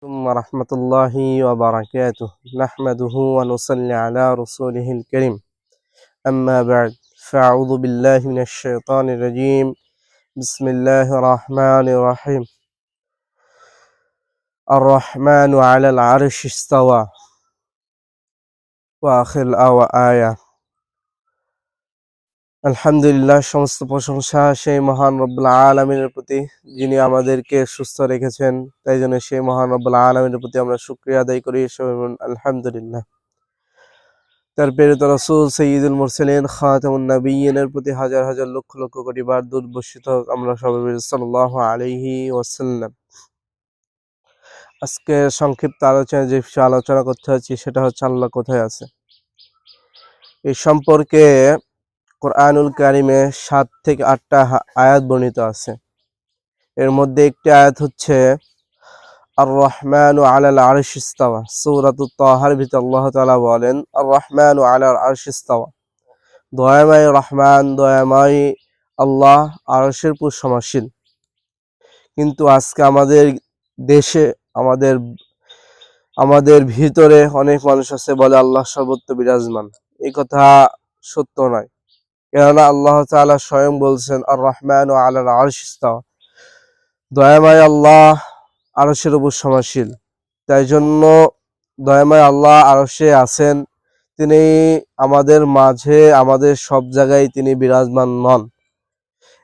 ثم ورحمة الله وبركاته. نحمده ونصلي على رسوله الكريم. أما بعد فأعوذ بالله من الشيطان الرجيم. بسم الله الرحمن الرحيم. الرحمن على العرش استوى. وآخر الآية. আলহামদুলিল্লাহ, সমস্ত প্রশংসা সেই মহান রব্বুল আলমিনের প্রতি যিনি আমাদেরকে সুস্থ রেখেছেন, তাই জন্য সেই মহান রব্বুল আলমিনের প্রতি আমরা শুক্রিয়া আদায় করি আলহামদুলিল্লাহ। তার প্রেরিত রসুল সঈদুল মুরসালিন খাতামুন নবীনের প্রতি হাজার হাজার লক্ষ লক্ষ কোটি বার দুর্বসিত আমরা সবাই সাল্লাহ আলহি ওয়াসাল্লাম। আজকে সংক্ষিপ্ত আলোচনা যে আলোচনা করতে হচ্ছে সেটা হচ্ছে আল্লাহ কোথায় আছে? এই সম্পর্কে কোরআনুল কারিমে সাত থেকে আটটা আয়াত বর্ণিত আছে। এর মধ্যে একটি আয়াত হচ্ছে আর রহমান ও আলাল আরশিস্তাওয়া সৌরাতুত তাহার ভিতর আল্লাহ তালা বলেন আর রহমান ও আলাল আরশিস্তাওয়া দয়াময় রহমান, দয়াময় আল্লাহ আরশের পুর সমাসীন কিন্তু আজকে আমাদের দেশে, আমাদের আমাদের ভিতরে অনেক মানুষ আছে বলে আল্লাহ সর্বত্র বিরাজমান। এই কথা সত্য নয়। কেননা আল্লাহ তালা স্বয়ং বলছেন আর রহমান ও আল্লাহ আরশিস্তা দয়াময় আল্লাহ আরশের উপর সমাশীল তাই জন্য দয়াময় আল্লাহ আরশে আছেন। তিনি আমাদের মাঝে, আমাদের সব জায়গায় তিনি বিরাজমান নন।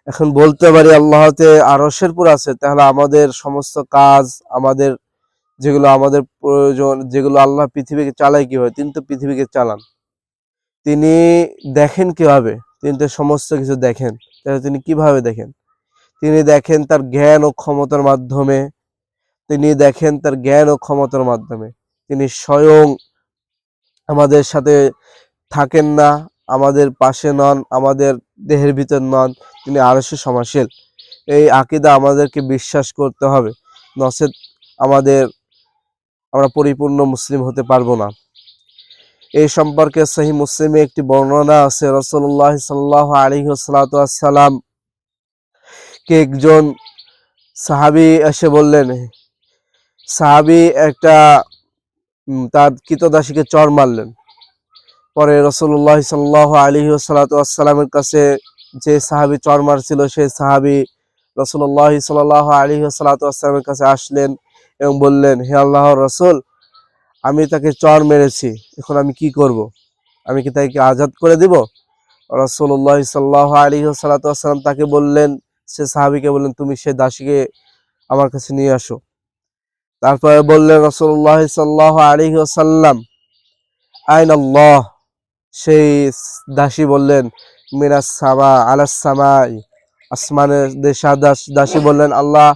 এখন বলতে পারি, আল্লাহতে আরশের পুর আছে। তাহলে আমাদের সমস্ত কাজ, আমাদের যেগুলো আমাদের প্রয়োজন, যেগুলো আল্লাহ পৃথিবীকে চালায় কীভাবে? তিনি তো পৃথিবীকে চালান। তিনি দেখেন কীভাবে? তিনি তো সমস্ত কিছু দেখেন। তাহলে তিনি কীভাবে দেখেন? তিনি দেখেন তার জ্ঞান ও ক্ষমতার মাধ্যমে। তিনি দেখেন তার জ্ঞান ও ক্ষমতার মাধ্যমে। তিনি স্বয়ং আমাদের সাথে থাকেন না, আমাদের পাশে নন, আমাদের দেহের ভিতর নন। তিনি আরশে সমাশীল এই আকিদা আমাদেরকে বিশ্বাস করতে হবে। নসেদ আমাদের, আমরা পরিপূর্ণ মুসলিম হতে পারব না। এই সম্পর্কে সহি মুসলিমে একটি বর্ণনা আছে রসল্লাহ সাল্লাহ আলী সালাম কে একজন সাহাবি এসে বললেন, সাহাবি একটা তার কৃতদাসীকে চর মারলেন। পরে রসল্লাহ সাল্লাহ আলী সালাতামের কাছে যে সাহাবি চর মারছিল সেই সাহাবি রসল্লাহ সাল্লাহ আলী সালাতামের কাছে আসলেন এবং বললেন, হে আল্লাহ রসুল আমি তাকে চর মেরেছি, এখন আমি কি করব। আমি কি তাকে আজাদ করে দিব? রসল্লাহ সাল্লাহ আলী সাল্লাম তাকে বললেন, সে সাহাবিকে বললেন, তুমি সে দাসীকে আমার কাছে নিয়ে আসো। তারপরে বললেন রসল্লাহ সাল্লাহ আলী সাল্লাম আইন আল্লাহ। সেই দাসী বললেন মিরাজ সামা, আলাস সামাই। আসমানের দেশা দাসী বললেন, আল্লাহ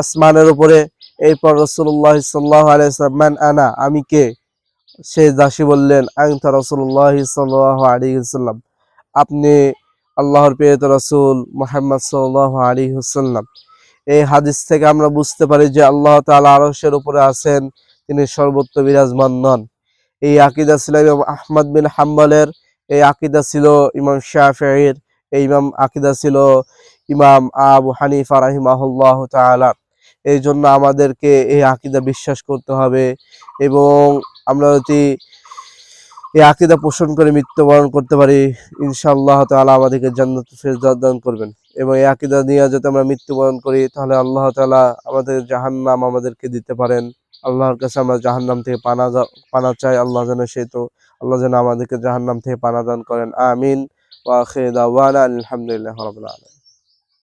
আসমানের উপরে এরপর রসুল্লাহ সাল্লাহ আলাইসাল্লাম আনা? আমি কে? সে দাসী বললেন আংতা রসুল্লাহ সাল্লাহ আলিহাল্লাম আপনি আল্লাহর পেয়েত রসুল মোহাম্মদ সাল্লাহ আলী এই হাদিস থেকে আমরা বুঝতে পারি যে আল্লাহ তালা আরসের উপরে আছেন, তিনি সর্বত্র বিরাজমান নন। এই আকিদা ছিল ইমাম আহমদ বিন হাম্বলের, এই আকিদা ছিল ইমাম শাহের এই ইমাম আকিদা ছিল ইমাম আবু হানিফা রাহিমাহুল্লাহ তালা এই জন্য আমাদেরকে এই আকিদা বিশ্বাস করতে হবে এবং আমরা যদি এই আকিদা পোষণ করে মৃত্যুবরণ করতে পারি, ইনশাআল্লাহ তালা আমাদেরকে জান্নাত দান করবেন। এবং এই আকিদা নিয়ে যাতে আমরা মৃত্যুবরণ করি, তাহলে আল্লাহ তালা আমাদের জাহান্নাম আমাদেরকে দিতে পারেন। আল্লাহর কাছে আমরা জাহান্নাম থেকে পানা পানা চাই। আল্লাহ যেন সে তো আল্লাহ যেন আমাদেরকে জাহান্নাম থেকে পানা দান করেন। আমিন। ওয়া আলহামদুলিল্লাহ রবিল আলম